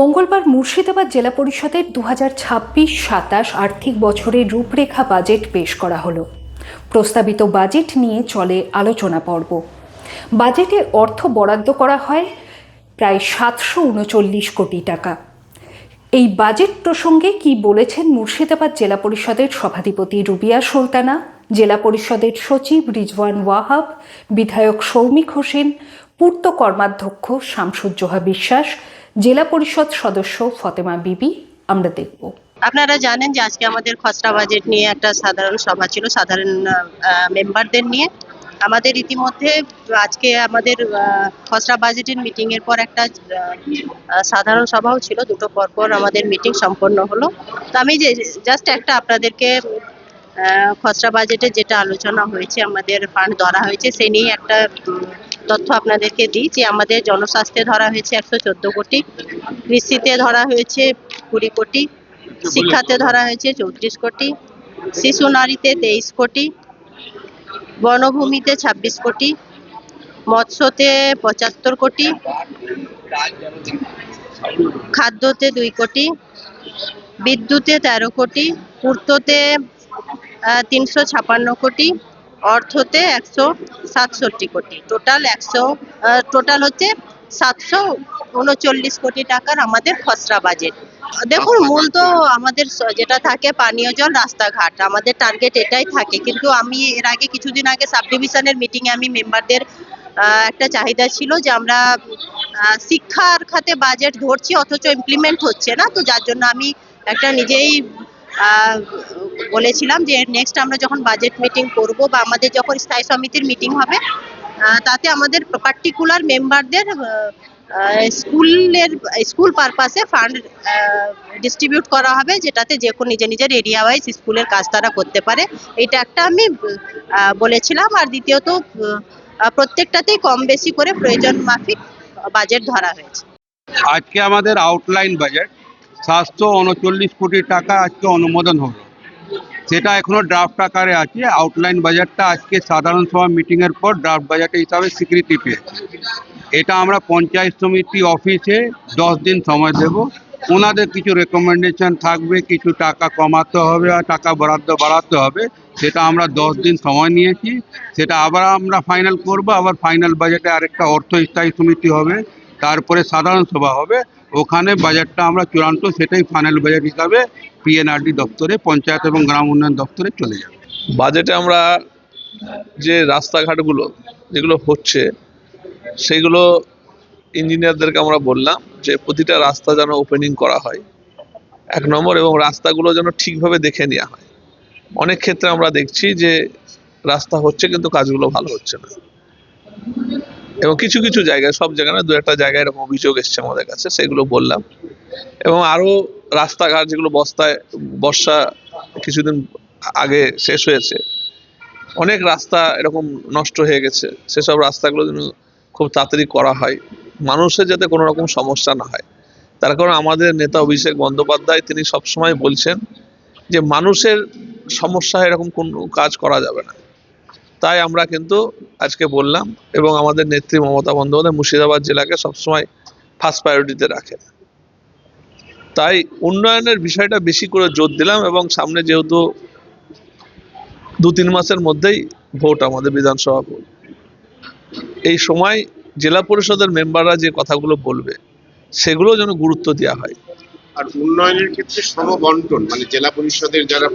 মঙ্গলবার মুর্শিদাবাদ জেলা পরিষদের দু হাজার ছাব্বিশ সাতাশ আর্থিক বছরের রূপরেখা বাজেট পেশ করা হলো। প্রস্তাবিত বাজেট নিয়ে চলে আলোচনা পর্ব। বাজেটে অর্থ বরাদ্দ করা হয় প্রায় সাতশো উনচল্লিশ কোটি টাকা। এই বাজেট প্রসঙ্গে কি বলেছেন মুর্শিদাবাদ জেলা পরিষদের সভাধিপতি রুবিয়া সুলতানা, জেলা পরিষদের সচিব রিজওয়ান ওয়াহাব, বিধায়ক সৌমিক হোসেন, পূর্ত কর্মাধ্যক্ষ শামসুজ্জোহা বিশ্বাস জেলা পরিষদ সদস্য ফতেমা বিবি, আমরা দেখব। আপনারা জানেন যে আজকে আমাদের খসড়া বাজেট নিয়ে একটা সাধারণ সভা ছিল, সাধারণ মেম্বারদের নিয়ে। আমাদের ইতিমধ্যে আজকে আমাদের খসড়া বাজেটের মিটিং এর পর একটা সাধারণ সভাও ছিল। দুটো পর পর আমাদের মিটিং সম্পন্ন হলো। তো আমি যে জাস্ট একটা আপনাদেরকে খসড়া বাজেটে যেটা আলোচনা হয়েছে, আমাদের ফান্ড ধরা হয়েছে সেই নিয়ে একটা তথ্য আপনাদেরকে দিই যে আমাদের জনস্বাস্থ্যে ধরা হয়েছে একশো চোদ্দ কোটি, কৃষিতে ধরা হয়েছে কুড়ি কোটি, শিক্ষাতে ধরা হয়েছে চৌত্রিশ কোটি, শিশু নারীতে তেইশ কোটি, বনভূমিতে ছাব্বিশ কোটি, মৎস্যতে পঁচাত্তর কোটি, খাদ্যতে দুই কোটি, বিদ্যুতে তেরো কোটি, পূর্ততে তিনশো ছাপান্ন কোটি অর্থতে একশো সাতষট্টি কোটি। টোটাল একশো টোটাল হচ্ছে সাতশো উনচল্লিশ কোটি টাকার আমাদের খসড়া বাজেট দেখুন মূল তো আমাদের যেটা থাকে পানীয় জল রাস্তাঘাট। আমাদের টার্গেট এটাই থাকে। কিন্তু আমি এর আগে কিছুদিন আগে সাব ডিভিশনের মিটিংয়ে আমি মেম্বারদের একটা চাহিদা ছিল যে আমরা শিক্ষার খাতে বাজেট ধরছি অথচ ইমপ্লিমেন্ট হচ্ছে না। তো যার জন্য আমি একটা নিজেই বলেছিলাম যে নেক্সট আমরা যখন বাজেট মিটিং করব বা আমাদের যখন স্থায়ী সমিতির মিটিং হবে তাতে আমাদের পার্টিকুলার মেম্বারদের স্কুলের, স্কুল পারপাসে ফান্ড ডিস্ট্রিবিউট করা হবে, যেটাতে যে কোনো নিজের নিজের এরিয়া ওয়াইজ স্কুলের কাজ তারা করতে পারে। এটা একটা আমি বলেছিলাম। আর দ্বিতীয়ত প্রত্যেকটাতেই কম বেশি করে প্রয়োজন মাফিক বাজেট ধরা হয়েছে। আজকে আমাদের আউটলাইন বাজেট সাতশো উনচল্লিশ কোটি টাকা আজকে অনুমোদন হলো। সেটা এখনও ড্রাফট আকারে আছে। আউটলাইন বাজারটা আজকে সাধারণ সভা মিটিংয়ের পর ড্রাফট বাজেট হিসাবে স্বীকৃতি পেয়েছে। এটা আমরা পঞ্চায়েত সমিতি অফিসে দশ দিন সময় দেব। ওনাদের কিছু রেকমেন্ডেশন থাকবে, কিছু টাকা কমাতে হবে আর টাকা বরাদ্দ বাড়াতে হবে। সেটা আমরা দশ দিন সময় নিয়েছি। সেটা আবার আমরা ফাইনাল করব। আবার ফাইনাল বাজেটে আরেকটা অর্থ স্থায়ী সমিতি হবে। তারপরে সাধারণ সভা হবে। ওখানে বাজেটটা আমরা চূড়ান্ত সেটাই ফাইনাল বাজেট হিসাবে পিএনআরডি দপ্তরে, পঞ্চায়েত এবং গ্রাম উন্নয়ন দপ্তরে চলে যাবে। বাজেটে আমরা যে রাস্তাঘাটগুলো, যেগুলো হচ্ছে, সেগুলো ইঞ্জিনিয়ারদেরকে আমরা বললাম যে প্রতিটা রাস্তা যেন ওপেনিং করা হয়। এক নম্বর, এবং রাস্তাগুলো যেন ঠিকভাবে দেখে নেওয়া হয়। অনেক ক্ষেত্রে আমরা দেখছি যে রাস্তা হচ্ছে কিন্তু কাজগুলো ভালো হচ্ছে না। এবং কিছু কিছু জায়গায়, সব জায়গায় না, দু একটা জায়গায় এরকম অভিযোগ এসছে আমাদের কাছে, সেগুলো বললাম। এবং আরও রাস্তাঘাট যেগুলো বস্তায়, বর্ষা কিছুদিন আগে শেষ হয়েছে, অনেক রাস্তা এরকম নষ্ট হয়ে গেছে। সেসব রাস্তাগুলো যেন খুব তাড়াতাড়ি করা হয়। মানুষের যাতে কোনো রকম সমস্যা না হয়। তার কারণ আমাদের নেতা অভিষেক বন্দ্যোপাধ্যায়, তিনি সবসময় বলছেন যে, মানুষের সমস্যা এরকম কোনো কাজ করা যাবে না। তাই আমরা কিন্তু আজকে বললাম এবং আমাদের নেত্রী মমতা বন্দ্যোপাধ্যায় মুর্শিদাবাদ জেলাকে সবসময় ফার্স্ট প্রায়োরিটিতে রাখেন। তাই উন্নয়নের বিষয়টা বেশি করে জোর দিলাম এবং সামনে যেহেতু দু তিন মাসের মধ্যেই ভোট আমাদের বিধানসভা ভোট। এই সময় জেলা পরিষদের মেম্বাররা যে কথাগুলো বলবে, সেগুলো যেন গুরুত্ব দেওয়া হয়। আর উন্নয়নের ক্ষেত্রে সমবন্টন মানে জেলা পরিষদের যারা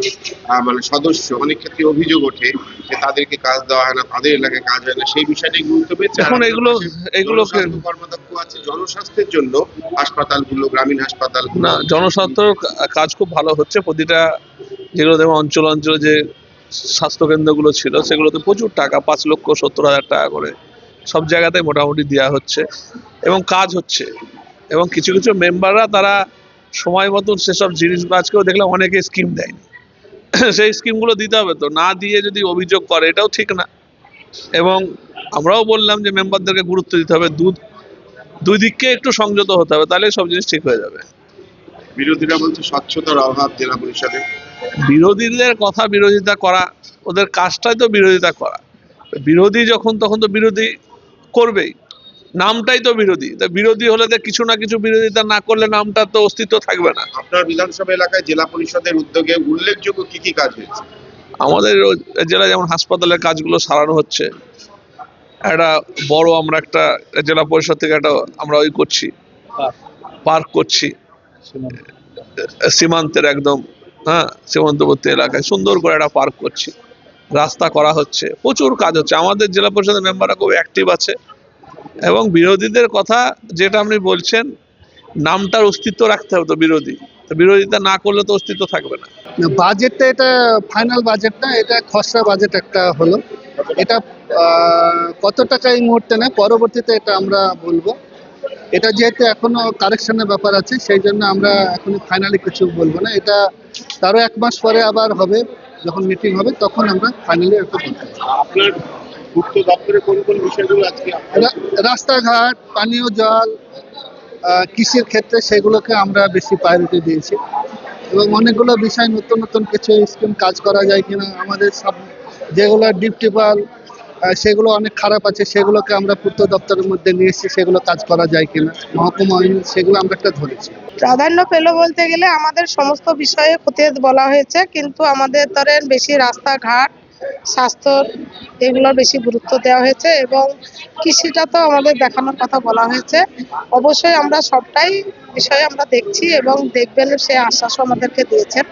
মানে সদস্য অনেক ক্ষেত্রে অভিযোগ ওঠে যে তাদেরকে কাজ দেওয়া হয় না তাদের এলাকায় কাজ হয় না সেই বিষয়টাই গুরুত্ব পেয়েছে। এখন এগুলো জনস্বাস্থ্য কর্মদক্ষ আছে জনস্বাস্থ্যের জন্য হাসপাতালগুলো গ্রামীণ হাসপাতাল না জনস্বাস্থ্য কাজ খুব ভালো হচ্ছে প্রতিটা যেগুলো দেখো অঞ্চল অঞ্চলে যে স্বাস্থ্যকেন্দ্রগুলো ছিল সেগুলোতে প্রচুর টাকা পাঁচ লক্ষ সত্তর হাজার টাকা করে সব জায়গাতে মোটামুটি দেওয়া হচ্ছে এবং কাজ হচ্ছে এবং কিছু কিছু মেম্বাররা তারা সময় মতন সেসব জিনিস আজকেও দেখলাম অনেকে স্কিম দেয়নি। সেই স্কিমগুলো দিতে হবে তো না দিয়ে যদি অভিযোগ করে এটাও ঠিক না। এবং আমরাও বললাম যে মেম্বারদেরকে গুরুত্ব দিতে হবে দুধ দুই দিককে একটু সংযত হতে হবে তাহলে সব জিনিস ঠিক হয়ে যাবে। বিরোধীরা বলছে স্বচ্ছতার অভাব জেলা পরিষদে। বিরোধীদের কথা বিরোধিতা করা ওদের কাজটাই তো বিরোধিতা করা। বিরোধী যখন তখন তো বিরোধী করবেই। নামটাই তো বিরোধী। তা বিরোধী হলে তো কিছু না কিছু বিরোধিতা না করলে নামটা তো অস্তিত্ব থাকবে না। আপনার বিধানসভা এলাকায় জেলা পরিষদের উদ্যোগে উল্লেখযোগ্য কি কি কাজ হয়েছে? আমাদের জেলায় যেমন হাসপাতালের কাজগুলো সারানো হচ্ছে একটা বড় আমরা একটা জেলা পরিষদ থেকে একটা আমরা ওই করছি পার্ক। করছি। সীমান্তের একদম হ্যাঁ সীমান্তবর্তী এলাকায় সুন্দর করে একটা পার্ক করছি। রাস্তা করা হচ্ছে প্রচুর কাজ হচ্ছে। আমাদের জেলা পরিষদের মেম্বাররা খুব অ্যাক্টিভ আছে। এবং বিরোধীদের কথা যেটা আপনি বলছেন নামটার অস্তিত্ব রাখতে হবে তো বিরোধী। তো বিরোধিতা না করলে তো অস্তিত্ব থাকবে না। বাজেটটা এটা ফাইনাল বাজেট না এটা খসড়া বাজেট একটা হলো। এটা আহ, কত টাকা এই মুহূর্তে না পরবর্তীতে এটা আমরা বলব। এটা যেহেতু এখনও কারেকশনের ব্যাপার আছে সেই জন্য আমরা এখনও ফাইনালি কিছু বলব না। এটা তারও এক মাস পরে আবার হবে যখন মিটিং হবে তখন আমরা ফাইনালি একটা বলব। আপনার পূর্ত দপ্তরে কোন কোন বিষয়গুলো আজকে রাস্তাঘাট পানীয় জল কৃষির ক্ষেত্রে সেগুলোকে আমরা বেশি প্রায়োরিটি দিয়েছি। এবং অনেকগুলো বিষয় নতুন নতুন কিছু স্কিম কাজ করা যায় কিনা আমাদের সব যেগুলো ডিপ টিপাল সেগুলো অনেক খারাপ আছে সেগুলোকে আমরা পূর্ত দপ্তরের মধ্যে নিয়ে এসেছি সেগুলো কাজ করা যায় কিনা মহকুমা আইন সেগুলো আমরা একটা ধরেছি। প্রাধান্য পেল বলতে গেলে আমাদের সমস্ত বিষয়ে খতিয়ে বলা হয়েছে কিন্তু আমাদের ধরেন বেশি রাস্তাঘাট স্বাস্থ্য এগুলোর বেশি গুরুত্ব দেওয়া হয়েছে এবং কৃষিটা তো আমাদের দেখানোর কথা বলা হয়েছে। অবশ্যই আমরা সবটাই বিষয়ে আমরা দেখছি এবং দেখবেন সে আশ্বাসও আমাদেরকে দিয়েছেন।